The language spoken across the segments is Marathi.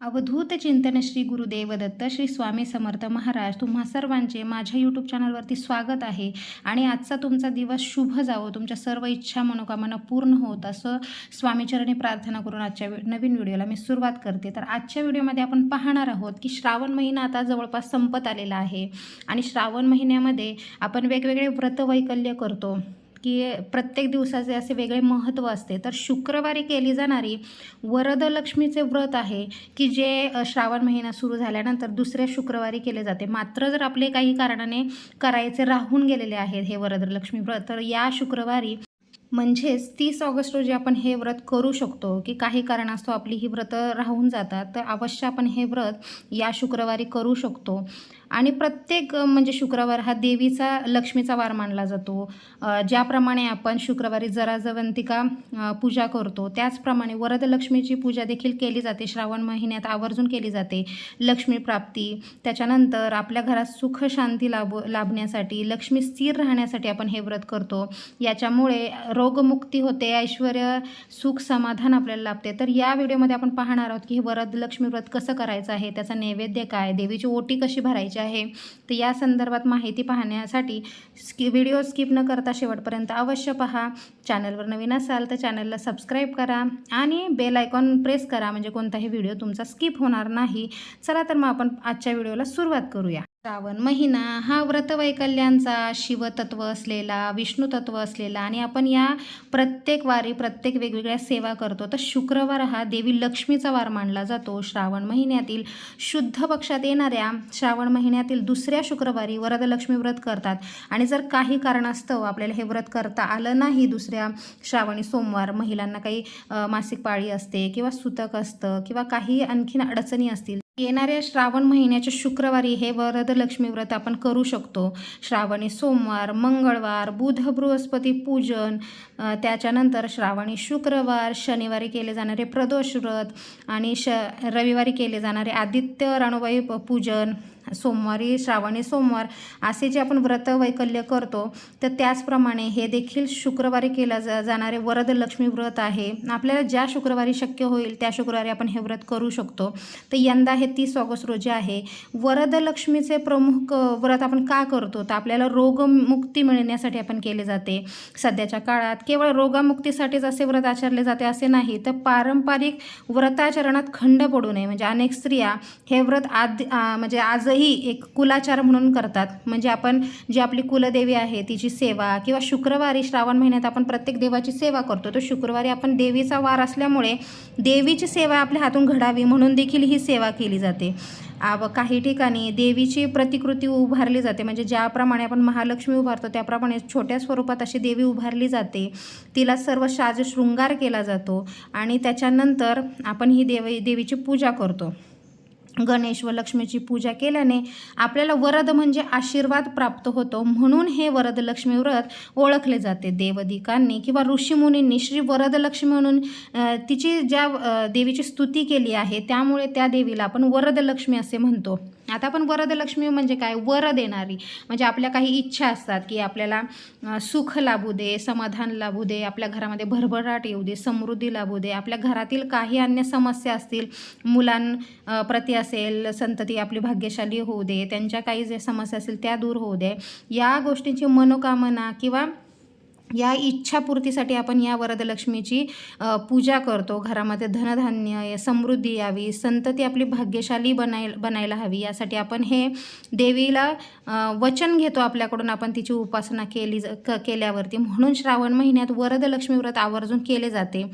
अवधूत चिंतन श्री गुरुदेव दत्त श्री स्वामी समर्थ महाराज तुम्हा सर्वांचे माझ्या यूट्यूब चॅनलवरती स्वागत आहे. आणि आजचा तुमचा दिवस शुभ जावो तुमच्या सर्व इच्छा मनोकामना पूर्ण होत असं स्वामीचरणी प्रार्थना करून आजच्या नवीन व्हिडिओला मी सुरुवात करते. तर आजच्या व्हिडिओमध्ये आपण पाहणार आहोत की श्रावण महिना आता जवळपास संपत आलेला आहे. आणि श्रावण महिन्यामध्ये आपण वेगवेगळे व्रतवैकल्य करतो. की प्रत्येक दिवसाचे असे वेगळे महत्त्व असते. तर शुक्रवारी केली जाणारी वरदलक्ष्मीचे व्रत आहे की जे श्रावण महिना सुरू झाल्यानंतर दुसऱ्या शुक्रवारी केले जाते. मात्र जर आपले काही कारणाने करायचे राहून गेलेले आहेत हे वरदलक्ष्मी व्रत तर या शुक्रवारी म्हणजेच तीस ऑगस्ट रोजी आपण हे व्रत करू शकतो की काही कारणास्तव आपली ही व्रतं राहून जातात. तर अवश्य आपण हे व्रत या शुक्रवारी करू शकतो. आणि प्रत्येक म्हणजे शुक्रवार हा देवीचा लक्ष्मीचा वार मानला जातो. ज्याप्रमाणे आपण शुक्रवारी जराजवंतिका पूजा करतो त्याचप्रमाणे वरदलक्ष्मीची पूजा देखील केली जाते. श्रावण महिन्यात आवर्जून केली जाते. लक्ष्मी प्राप्ती त्याच्यानंतर आपल्या घरात सुख शांती लाभ लाभण्यासाठी लक्ष्मी स्थिर राहण्यासाठी आपण हे व्रत करतो. याच्यामुळे रोगमुक्ती होते ऐश्वर सुख समाधान आपल्याला लाभते. तर या व्हिडिओमध्ये आपण पाहणार आहोत की हे वरदलक्ष्मी व्रत कसं करायचं आहे त्याचा नैवेद्य काय देवीची ओटी कशी भरायची आहे. तर या संदर्भात माहिती पाहण्यासाठी स्कि व्हिडिओ स्किप न करता शेवटपर्यंत अवश्य पहा. चॅनलवर नवीन असाल तर चॅनलला सबस्क्राईब करा आणि बेल आयकॉन प्रेस करा. म्हणजे कोणताही व्हिडिओ तुमचा स्किप होणार नाही. चला तर मग आपण आजच्या व्हिडिओला सुरुवात करूया. श्रावण महिना हा व्रतवैकल्यांचा शिवतत्व असलेला विष्णुतत्व असलेला आणि आपण या प्रत्येक वारी प्रत्येक वेगवेगळ्या सेवा करतो. तर शुक्रवार हा देवी लक्ष्मीचा वार मानला जातो. श्रावण महिन्यातील शुद्ध पक्षात येणाऱ्या श्रावण महिन्यातील दुसऱ्या शुक्रवारी वरदलक्ष्मी व्रत करतात. आणि जर काही कारणास्तव आपल्याला हे व्रत करता आलं नाही दुसऱ्या श्रावणी सोमवार महिलांना काही मासिक पाळी असते किंवा सुतक असतं किंवा काही आणखीन अडचणी असतील येणाऱ्या श्रावण महिन्याच्या शुक्रवारी हे वरदलक्ष्मी व्रत आपण करू शकतो. श्रावणी सोमवार मंगळवार बुध बृहस्पती पूजन त्याच्यानंतर श्रावणी शुक्रवार शनिवारी केले जाणारे प्रदोष व्रत आणि श रविवारी केले जाणारे आदित्य राणूबाई पूजन सोमवारी श्रावणी सोमवार असे जे आपण व्रत वैकल्य करतो तर त्याचप्रमाणे हे देखील शुक्रवारी केलं जा जाणारे वरदलक्ष्मी व्रत आहे. आपल्याला ज्या शुक्रवारी शक्य होईल त्या शुक्रवारी आपण हे व्रत करू शकतो. तर यंदा हे तीस ऑगस्ट रोजी आहे. वरदलक्ष्मीचे प्रमुख व्रत आपण का करतो? तर आपल्याला रोगमुक्ती मिळण्यासाठी आपण केले जाते. सध्याच्या काळात केवळ रोगमुक्तीसाठीच असे व्रत आचरले जाते असे नाही तर पारंपरिक व्रताचरणात खंड पडू नये. म्हणजे अनेक स्त्रिया हे व्रत आद म्हणजे आजही एक कुलाचार म्हणून करतात. म्हणजे आपण जी आपली कुलदेवी आहे तिची सेवा किंवा शुक्रवारी श्रावण महिन्यात आपण प्रत्येक देवाची सेवा करतो तर शुक्रवारी आपण देवीचा वार असल्यामुळे देवीची सेवा आपल्या हातून घडावी म्हणून देखील ही सेवा केली जाते. आव काही ठिकाणी देवीची प्रतिकृती उभारली जाते. म्हणजे ज्याप्रमाणे आपण महालक्ष्मी उभारतो त्याप्रमाणे छोट्या स्वरूपात अशी देवी उभारली जाते. तिला सर्व साज शृंगार केला जातो आणि त्याच्यानंतर आपण ही देवी देवीची पूजा करतो. गणेश व लक्ष्मीची पूजा केल्याने आपल्याला वरद म्हणजे आशीर्वाद प्राप्त होतो. म्हणून हे वरदलक्ष्मी व्रत ओळखले जाते. देवदिकांनी किंवा ऋषीमुनींनी श्री वरदलक्ष्मी म्हणून तिची ज्या देवीची स्तुती केली आहे त्यामुळे त्या देवीला आपण वरदलक्ष्मी असे म्हणतो. आता आपण वरदलक्ष्मी म्हणजे काय? वर देणारी म्हणजे आपल्या काही इच्छा असतात की आपल्याला सुख लाभू दे समाधान लाभू दे आपल्या घरामध्ये भरभराट येऊ दे समृद्धी लाभू दे आपल्या घरातील काही अन्य समस्या असतील मुलां अ, असेल संतती आपली भाग्यशाली होऊ दे त्यांच्या काही ज्या समस्या असेल त्या दूर होऊ दे. या गोष्टींची मनोकामना किंवा या इच्छापूर्तीसाठी आपण या वरदलक्ष्मीची पूजा करतो. घरामध्ये धनधान्य समृद्धी यावी संतती आपली भाग्यशाली बनाय बनायला हवी. यासाठी आपण हे देवीला वचन घेतो आपल्याकडून. आपण तिची उपासना केली ज- क केल्यावरती. म्हणून श्रावण महिन्यात वरदलक्ष्मी व्रत आवर्जून केले जाते.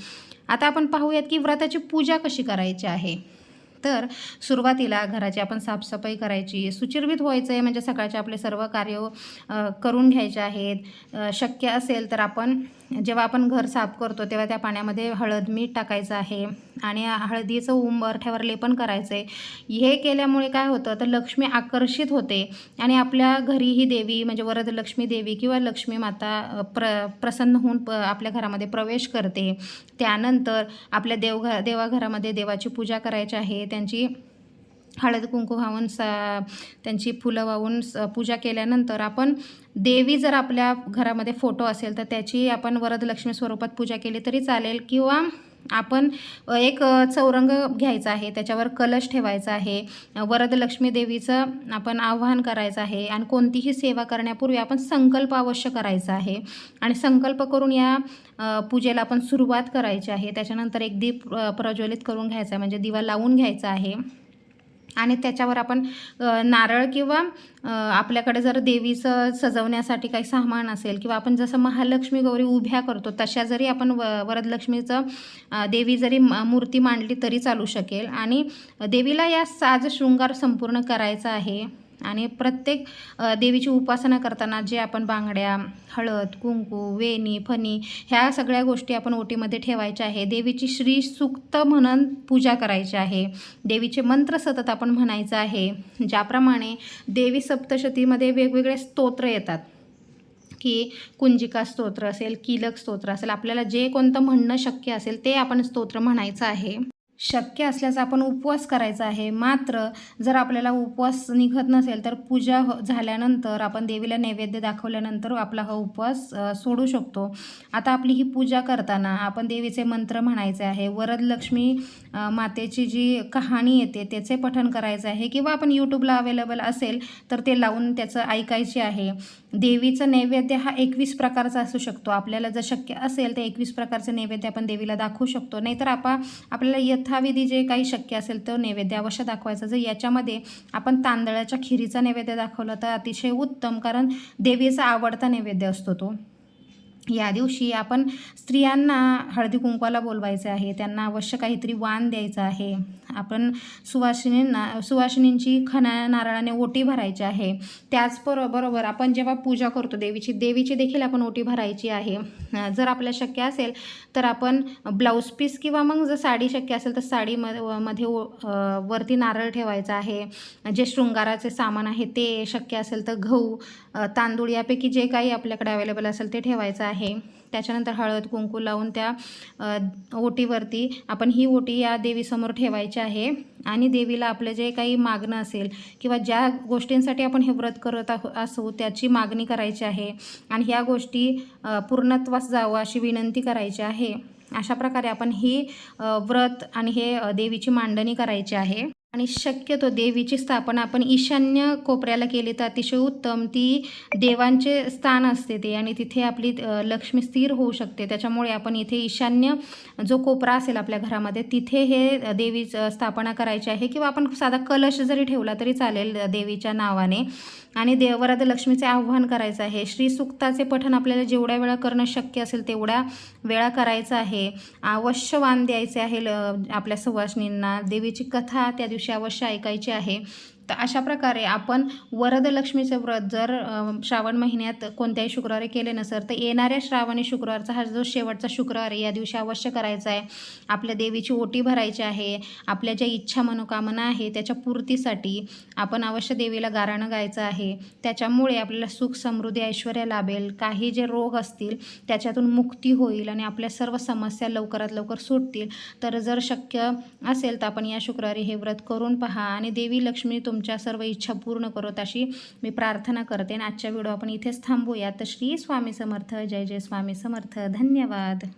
आता आपण पाहूयात की व्रताची पूजा कशी करायची आहे. तर सुरुवातीला घराची आपण साफसफाई करायची सुचिर्भित व्हायचं आहे म्हणजे सकाळचे आपले सर्व कार्य करून घ्यायचे आहेत. शक्य असेल तर आपण जेव्हा आपण घर साफ करतो तेव्हा त्या पाण्यामध्ये हळद मीठ टाकायचं आहे. आणि हळदीचं उंबरठ्यावर लेपन करायचं आहे हे केल्यामुळे काय होतं तर लक्ष्मी आकर्षित होते आणि आपल्या घरी ही देवी म्हणजे वरदलक्ष्मी देवी किंवा लक्ष्मी माता प्र प्रसन्न होऊन प आपल्या घरामध्ये प्रवेश करते. त्यानंतर आपल्या देवघर देवाघरामध्ये देवाची पूजा करायची आहे. त्यांची हळद कुंकू वाहून सा त्यांची फुलं वाहून स पूजा केल्यानंतर आपण देवी जर आपल्या घरामध्ये फोटो असेल तर त्याची आपण वरदलक्ष्मी स्वरूपात पूजा केली तरी चालेल किंवा आपण एक चौरंग घ्यायचा आहे त्याच्यावर कलश ठेवायचा आहे वरद वरदलक्ष्मी देवीचं आपण आवाहन करायचं आहे आणि कोणतीही सेवा करण्यापूर्वी आपण संकल्प अवश्य करायचा आहे. आणि संकल्प करून या पूजेला आपण सुरुवात करायची आहे. त्याच्यानंतर एक दीप प्रज्वलित करून घ्यायचा आहे म्हणजे दिवा लावून घ्यायचा आहे. आणि त्याच्यावर आपण नारळ किंवा आपल्याकडे जर देवीचं सजवण्यासाठी काही सामान असेल किंवा आपण जसं महालक्ष्मी गौरी उभ्या करतो तशा जरी आपण व वरदलक्ष्मीचं देवी जरी म- मूर्ती मांडली तरी चालू शकेल. आणि देवीला या साज शृंगार संपूर्ण करायचा आहे. आणि प्रत्येक देवीची उपासना करताना जे आपण बांगड्या हळद कुंकू वेणी फणी ह्या सगळ्या गोष्टी आपण ओटीमध्ये ठेवायच्या आहे. देवीची श्री सुक्त म्हणून पूजा करायची आहे. देवीचे मंत्र सतत आपण म्हणायचं आहे. ज्याप्रमाणे देवी सप्तशतीमध्ये वेगवेगळे स्तोत्र येतात. की कुंजिका स्तोत्र असेल कीलक स्तोत्र असेल आपल्याला जे कोणतं म्हणणं शक्य असेल ते आपण स्तोत्र म्हणायचं आहे. शक्य असल्यास आपण उपवास करायचा आहे. मात्र जर आपल्याला उपवास निघत नसेल तर पूजा हो- झाल्यानंतर आपण देवीला नैवेद्य दाखवल्यानंतर आपला हा उपवास सोडू शकतो. आता आपली ही पूजा करताना आपण देवीचे मंत्र म्हणायचे आहे. वरदलक्ष्मी मातेची जी कहाणी येते त्याचे पठण करायचं आहे. किंवा आपण यूट्यूबला अवेलेबल असेल तर ते लावून त्याचं ऐकायचे आहे. देवीचं नैवेद्य हा एकवीस प्रकारचा असू शकतो. आपल्याला जर शक्य असेल तर एकवीस प्रकारचं नैवेद्य आपण देवीला दाखवू शकतो. नाहीतर आपण आपल्याला यथाविधी जे काही शक्य असेल तो नैवेद्य अवश्य दाखवायचा. जर याच्यामध्ये आपण तांदळाच्या खिरीचा नैवेद्य दाखवला तर अतिशय उत्तम कारण देवीचा आवडता नैवेद्य असतो तो. या दिवशी आपण स्त्रियांना हळदी कुंकवाला बोलवायचं आहे त्यांना अवश्य काहीतरी वाण द्यायचं आहे. आपण सुवासिनींना सुवासिनींची खना नारळाने ओटी भरायची आहे. त्याचबरोबर आपण जेव्हा पूजा करतो देवीची देवीची देखील आपण ओटी भरायची आहे. जर आपल्या शक्य असेल तर आपण ब्लाऊज पीस किंवा मग जर साडी शक्य असेल तर साडीमध्ये मध्ये ओ- वरती नारळ ठेवायचा आहे. जे शृंगाराचे सामान आहे ते शक्य असेल तर गहू तांदूळ यापैकी जे काही आपल्याकडे अवेलेबल असेल ते ठेवायचं आहे. त्याच्यानंतर हळद कुंकू लावून त्या ओटीवरती आपण ही ओटी या देवीसमोर ठेवायची आहे. आणि देवीला आपलं जे काही मागणं असेल किंवा ज्या गोष्टींसाठी आपण हे व्रत करत असू त्याची मागणी करायची आहे. आणि ह्या गोष्टी पूर्णत्वास जावं अशी विनंती करायची आहे. अशा प्रकारे आपण ही व्रत आणि हे देवीची मांडणी करायची आहे. आणि शक्यतो देवीची स्थापना आपण ईशान्य कोपऱ्याला केली तर अतिशय उत्तम. ती देवांचे स्थान असते ते आणि तिथे आपली लक्ष्मी स्थिर होऊ शकते. त्याच्यामुळे आपण इथे ईशान्य जो कोपरा असेल आपल्या घरामध्ये तिथे हे देवी देवीचं स्थापना करायची आहे. किंवा आपण साधा कलश जरी ठेवला तरी चालेल देवीच्या नावाने. आणि देवरात लक्ष्मीचे आव्हान करायचं आहे. श्री सुक्ताचे पठण आपल्याला जेवढ्या वेळा करणं शक्य असेल तेवढ्या वेळा करायचं आहे. अवश्य वान द्यायचे आहे ल- आपल्या सुवासिनींना. देवीची कथा त्या दिवशी अवश्य ऐकायची आहे. तर अशा प्रकारे आपण वरदलक्ष्मीचं व्रत जर श्रावण महिन्यात कोणत्याही शुक्रवारी केले नसेल तर येणाऱ्या श्रावणी शुक्रवारचा हा जो शेवटचा शुक्रवार आहे या दिवशी अवश्य करायचा आहे. आपल्या देवीची ओटी भरायची आहे आपल्या ज्या इच्छा मनोकामना आहे त्याच्या पूर्तीसाठी आपण अवश्य देवीला गाराणं गायचं आहे. त्याच्यामुळे आपल्याला सुख समृद्धी ऐश्वर्य लाभेल. काही जे रोग असतील त्याच्यातून मुक्ती होईल आणि आपल्या सर्व समस्या लवकरात लवकर सुटतील. तर जर शक्य असेल तर आपण या शुक्रवारी हे व्रत करून पहा आणि देवी लक्ष्मी तुमच्या सर्व इच्छा पूर्ण करत अशी मी प्रार्थना करते. आणि आजच्या व्हिडिओ आपण इथेच थांबूया तर श्री स्वामी समर्थ. जय जय स्वामी समर्थ. धन्यवाद.